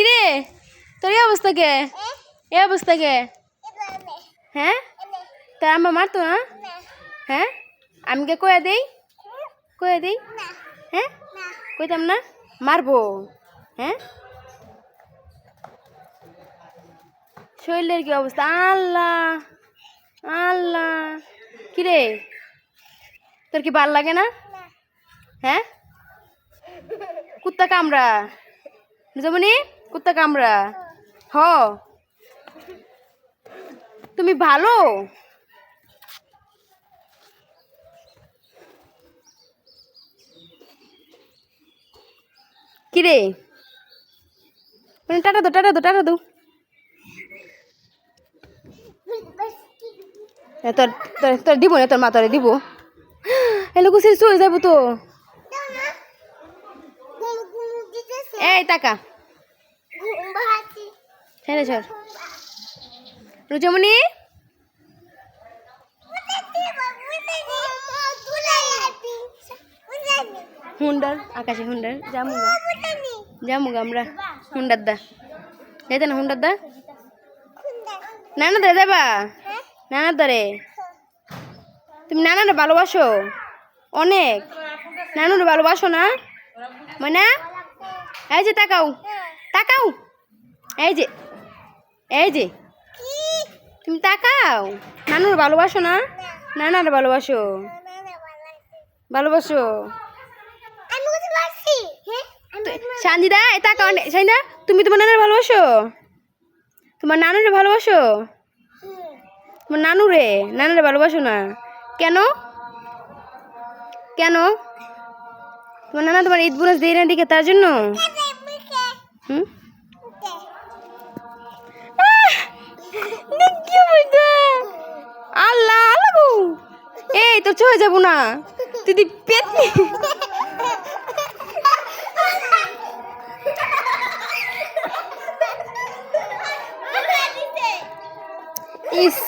কিরে? তোর এই অবস্থা কে? এই অবস্থা কে? হ্যাঁ? তা আম্মা মারতো না? হ্যাঁ? আমি কে কয়ে দেই? কয়ে দেই? হ্যাঁ? কইতাম না? মারবো। হ্যাঁ? শরীরের কি অবস্থা? আল্লাহ! আল্লাহ! কিরে? তোর কি ভালো লাগে না? হ্যাঁ? কুত্তা কামড়া। বুঝমনি কুত্তা কামড়া? হ। তুমি ভালো? কিরে? মানে টাটা দো টাটা দো টাটা দো। তোর তোর দিব না তোর মা তোরে দিব এলো কুসির চলে যাব তো। এই টাকা। ছেড়ে সর রুচমণি? হুন্ডার, আকাশে হুন্ডার। জামুগা জামুগা আমরা। হুন্ডার দা। যাইতে না, হুন্ডার দা। নানা দরে যাবা? নানার দরে তুমি নানারে ভালোবাসো? অনেক। নানুরে ভালোবাসো না? মানে এই যে তাকাও। তাকাও। এই যে। এই যে, তুমি তাকাও। নানুর ভালোবাসো না? নানার ভালোবাসো। ভালোবাসো। সানজিদা এ তাকাও সাইদা তুমি তোমার নানার ভালোবাসো? তোমার নানুরে ভালোবাসো? তোমার নানুরে নানুরে ভালোবাসো না। কেন? কেন? তোমার নানা তোমার ঈদ বোনাস দেয় না দিকে তার জন্য? হুম? তো চলে যাব না। দিদি পেতনি ইস।